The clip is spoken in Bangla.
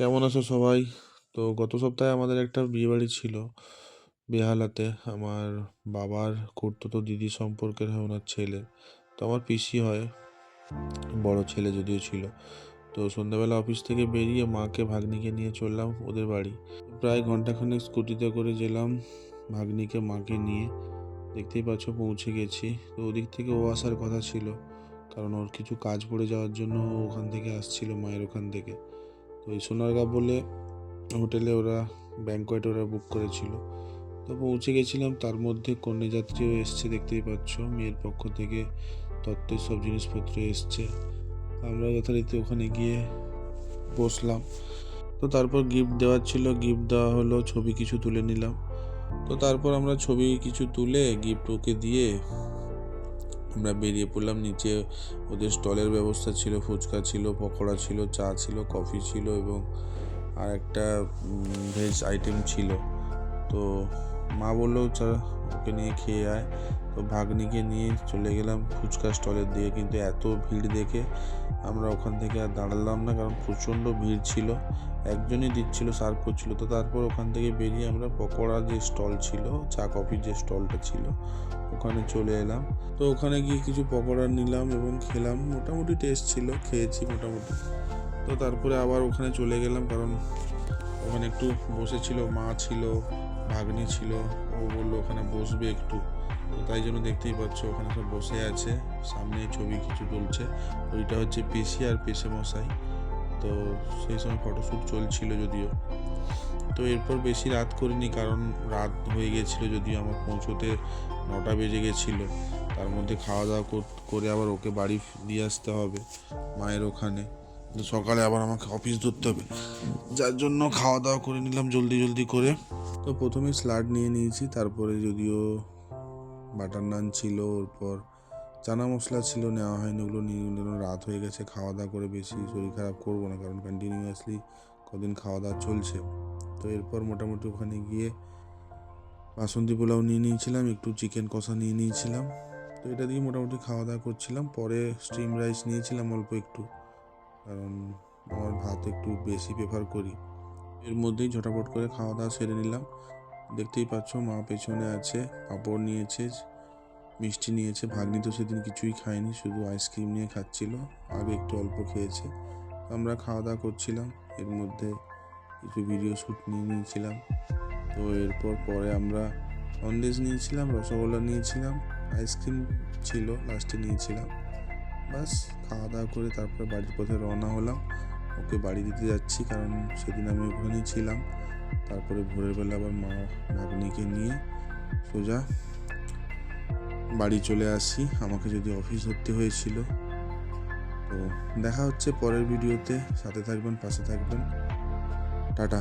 কেমন আছো সবাই? তো গত সপ্তাহে আমাদের একটা বিয়েবাড়ি ছিল বেহালাতে। আমার বাবার খুড়তুতো দিদি সম্পর্কের হয়, ওনার ছেলে। তো আমার পিসি হয়, বড় ছেলে যদিও ছিল। তো সন্ধ্যাবেলা অফিস থেকে বেরিয়ে মাকে ভাগ্নিকে নিয়ে চললাম ওদের বাড়ি। প্রায় ঘন্টাখানেক স্কুটিতে করে গেলাম ভাগ্নিকে, মাকে নিয়ে। দেখতেই পাচ্ছ পৌঁছে গেছি। তো ওদিক থেকে ও আসার কথা ছিল। কারণ ওর কিছু কাজ পড়ে যাওয়ার জন্য ওখান থেকে আসছিল মায়ের ওখান থেকে। তো এই সোনারগাঁ বলে হোটেলে ওরা ব্যাঙ্কোয়েট ওরা বুক করেছিল। তো পৌঁছে গেছিলাম, তার মধ্যে কন্যাযাত্রীও এসছে, দেখতেই পাচ্ছ। মেয়ের পক্ষ থেকে তত্ত্বের সব জিনিসপত্র এসছে। আমরা যথারীতি ওখানে গিয়ে বসলাম। তো তারপর গিফট দেওয়ার ছিল। গিফট দেওয়া হলো, ছবি কিছু তুলে নিলাম। তো তারপর আমরা ছবি কিছু তুলে গিফট ওকে দিয়ে আমরা বেরিয়ে পড়লাম। নিচে ওদের স্টলের ব্যবস্থা ছিল, ফুচকা ছিল, পকোড়া ছিল, চা ছিল, কফি ছিল এবং আর একটা ভেজ আইটেম ছিল। তো মা বলল চা ওকে নিয়ে খেয়ে আয়। তো ভাগ্নিকে নিয়ে চলে গেলাম ফুচকা স্টলের দিকে। কিন্তু এত ভিড় দেখে আমরা ওখান থেকে আর দাঁড়ালাম না, কারণ প্রচণ্ড ভিড় ছিল। একজনই দিচ্ছিল সার্ভ করছিল। তো তারপর ওখান থেকে বেরিয়ে আমরা পকোড়া যে স্টল ছিল, চা কফির যে স্টলটা ছিল, ওখানে চলে এলাম। তো ওখানে গিয়ে কিছু পকোড়া নিলাম এবং খেলাম। মোটামুটি টেস্ট ছিল, খেয়েছি মোটামুটি। তো তারপরে আবার ওখানে চলে গেলাম, কারণ ওখানে একটু বসেছিল, মা ছিল। ভাগ্নি ছিল, ও বলল, ওখানে বসবে একটু। তো তাই জন্য দেখতেই পাচ্ছ, ওখানে সব বসে আছে। সামনে ছবি কিছু তুলছে। ওইটা হচ্ছে পিসি আর পেশে মশাই তো সেই সময় ফটোশ্যুট চলছিল যদিও। তো এরপর বেশি রাত করিনি, কারণ রাত হয়ে গেছিল যদিও আমার পৌঁছোতে নটা বেজে গেছিল। তার মধ্যে খাওয়া দাওয়া কর- আবার ওকে বাড়ি দিয়ে আসতে হবে মায়ের ওখানে। সকালে আবার আমাকে অফিস ধরতে হবে। যার জন্য খাওয়া দাওয়া করে নিলাম জলদি জলদি করে। তো প্রথমে স্লাড নিয়ে নিয়েছি, তারপরে যদিও বাটার নান ছিল, ওরপর চানা মশলা ছিল, নেওয়া হয়নি, ওগুলো নিয়ে রাত হয়ে গেছে খাওয়া দাওয়া করে বেশি শরীর খারাপ করব না, কারণ কন্টিনিউয়াসলি কদিন খাওয়া দাওয়া চলছে। তো এরপর মোটামুটি ওখানে গিয়ে বাসন্তী পোলাও নিয়ে নিয়েছিলাম, একটু চিকেন কষা নিয়ে নিয়েছিলাম। তো এটা দিয়ে মোটামুটি খাওয়া দাওয়া করছিলাম। পরে স্টিম রাইস নিয়েছিলাম অল্প একটু, কারণ আমার ভাত একটু বেশি প্রেফার করি। এর মধ্যেই ঝটাপট করে খাওয়া দাওয়া সেরে নিলাম। দেখতেই পাচ্ছ মা পেছনে আছে পাঁপড় নিয়েছে, মিষ্টি নিয়েছে, ভাগ্নি তো সেদিন কিছুই খায়নি, শুধু আইসক্রিম নিয়ে খাচ্ছিল, আগে একটু অল্প খেয়েছে। আমরা খাওয়া দাওয়া করছিলাম, এর মধ্যে কিছু ভিডিও শ্যুট নিয়ে নিয়েছিলাম। তো এরপর পরে আমরা সন্দেশ নিয়েছিলাম, রসগোল্লা নিয়েছিলাম, আইসক্রিম ছিল লাস্টে নিয়েছিলাম। বাস খাওয়া দাওয়া করে তারপরে বাড়ির পথে রওনা হলাম। ওকে বাড়ি দিতে যাচ্ছি, কারণ সেদিন আমি ওখানেই ছিলাম। তারপরে ভোরের বেলা আবার মা ভাগ্নিকে নিয়ে সোজা বাড়ি চলে আসি। আমাকে যদি অফিস ধরতে হয়েছিল। তো দেখা হচ্ছে পরের ভিডিওতে। সাথে থাকবেন, পাশে থাকবেন। টাটা।